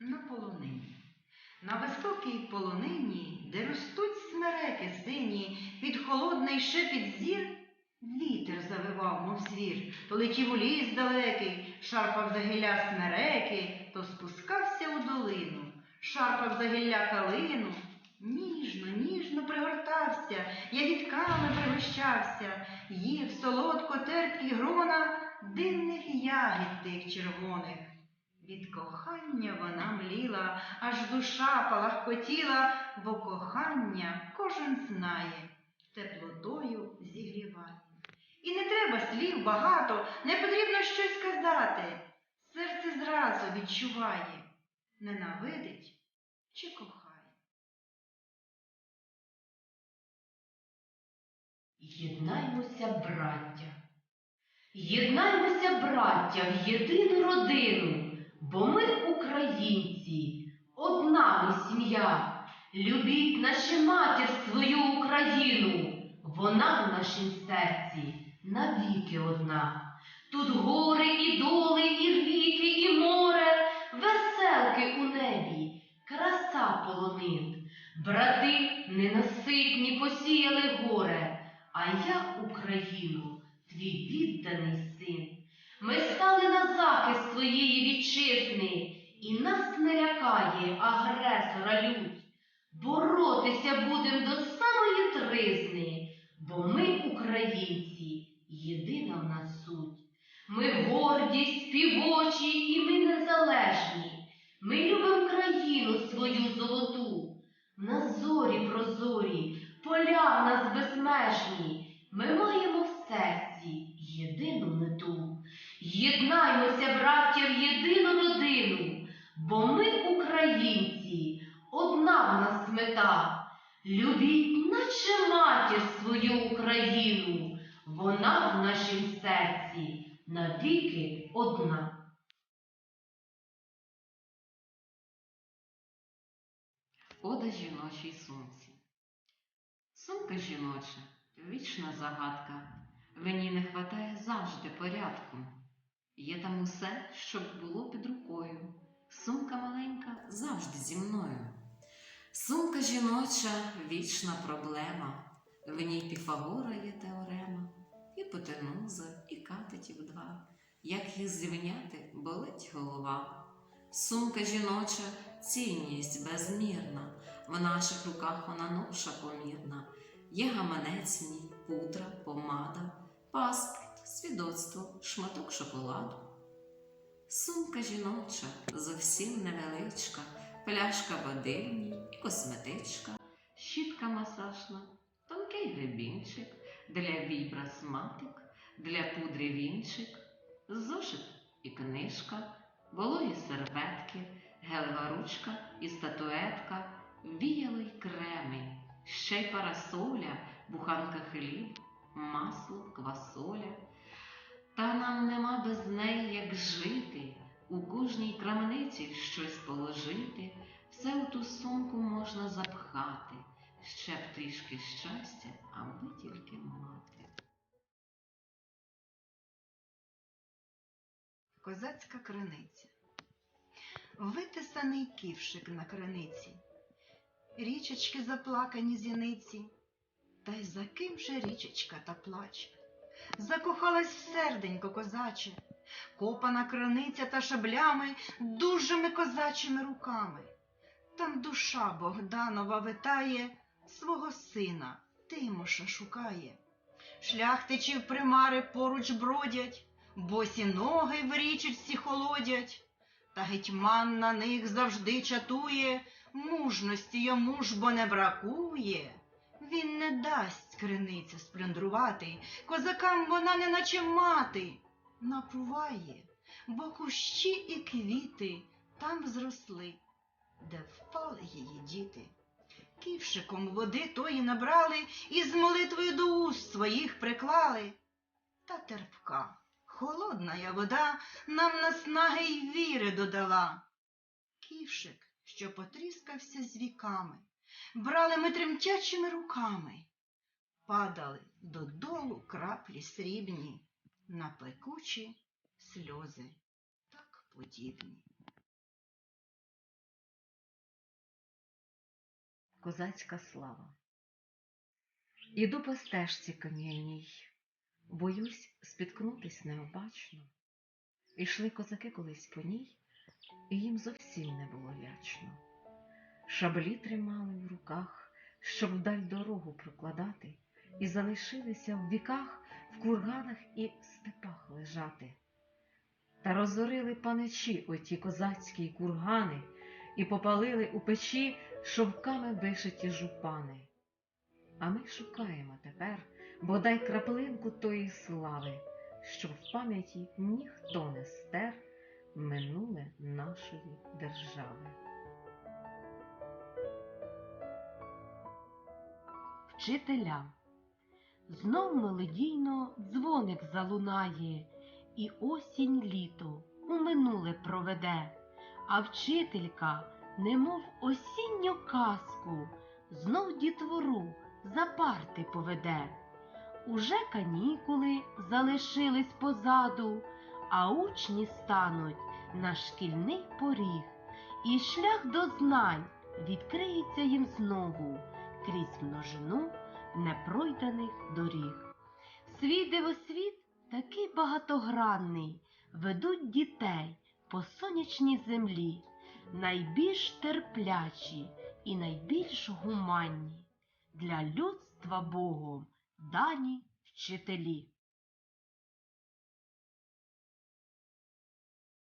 на полонині. На високій полонині, де ростуть смереки сині, під холодний шепіт зір, вітер завивав, мов звір, то летів у ліс далекий, шарпав за гілля смереки, то спускався у долину, шарпав за гілля калину. Ніжно, ніжно пригортався, ягідками пригощався, їв солодко терпкі грона дивних ягід тих червоних. Від кохання вона мліла, аж душа палахкотіла, бо кохання кожен знає, теплотою зігріває. І не треба слів багато, не потрібно щось казати. Серце зразу відчуває, ненавидить чи кохає. Єднаймося, браття. Єднаймося, браття, в єдину родину, бо ми українці, одна ми сім'я. Любіть нашу матір свою Україну, вона в нашім серці навіки одна. Тут гори і доли, і ріки, і море, веселки у небі, краса полонин. Брати ненаситні посіяли горе, а я Україну, твій відданий син. Ми стали на захист своєї вітчизни, і нас не лякає агресора лють. Боротися будем до самої тризни, бо ми, українці, єдина в нас суть. Ми горді, співочі і ми незалежні. Ми любимо країну свою золоту. На зорі прозорі, поля в нас безмежні. Ми маємо в серці єдину мету. Єднаймося, браття, в єдину родину, бо ми, українці, одна в нас мета. Любіть, наче матір свою Україну, вона в нашім серці навіки одна. Ода жіночій сумці. Сумка жіноча вічна загадка. Ній не хватає завжди порядку. Є там усе, щоб було під рукою. Сумка маленька завжди зі мною. Сумка жіноча вічна проблема. В ній Піфагора є теорема, гіпотенуза і катетів два. Як їх зрівняти, болить голова. Сумка жіноча цінність безмірна, в наших руках вона ноша помірна. Є гаманець ній, пудра, помада, паспорт, свідоцтво, шматок шоколаду. Сумка жіноча зовсім невеличка, пляшка води в ній і косметичка, щітка масажна, тонкий гребінчик, для вібрасматик, для пудри вінчик, зошит і книжка, вологі серветки, гелева ручка і статуетка, віяло й креми, ще й парасоля, буханка хліб, масло, квасоля. Та нам нема без неї як жити, у кожній крамниці щось положити, все у ту сумку можна запхати, ще б трішки щастя, аби тільки мати. Козацька криниця. Витисаний ківшик на криниці, річечки заплакані зіниці. Та й за ким же річечка та плаче? Закохалась серденько козаче, копана криниця та шаблями, дужими козачими руками. Там душа Богданова витає, свого сина Тимоша шукає. Шляхтичів примари поруч бродять, босі ноги в річечці холодять, та гетьман на них завжди чатує, мужності йому ж бо не бракує. Він не дасть криницю сплюндрувати, козакам вона не наче мати. Напуває, бо кущі і квіти там зросли, де впали її діти. Ківшиком води тої набрали і з молитвою до уст своїх приклали. Та терпка, холодна я вода нам наснаги й віри додала. Ківшик, що потріскався з віками, брали ми тремтячими руками, падали додолу краплі срібні, на пекучі сльози так подібні. Козацька слава. Іду по стежці кам'яній, боюсь спіткнутись необачно. Ішли козаки колись по ній, і їм зовсім не було лячно. Шаблі тримали в руках, щоб вдаль дорогу прокладати, і залишилися в віках в курганах і степах лежати. Та розорили паничі оті козацькі кургани і попалили у печі шовками вишиті жупани. А ми шукаємо тепер бодай краплинку тої слави, щоб в пам'яті ніхто не стер минуле нашої держави. Вчителя. Знов мелодійно дзвоник залунає, і осінь літо у минуле проведе, а вчителька, немов осінню казку, знов дітвору за парти поведе. Уже канікули залишились позаду, а учні стануть на шкільний поріг, і шлях до знань відкриється їм знову крізь множину непройданих доріг. Свій дивосвіт такий багатогранний, ведуть дітей по сонячній землі, найбільш терплячі і найбільш гуманні для людства Богом дані вчителі.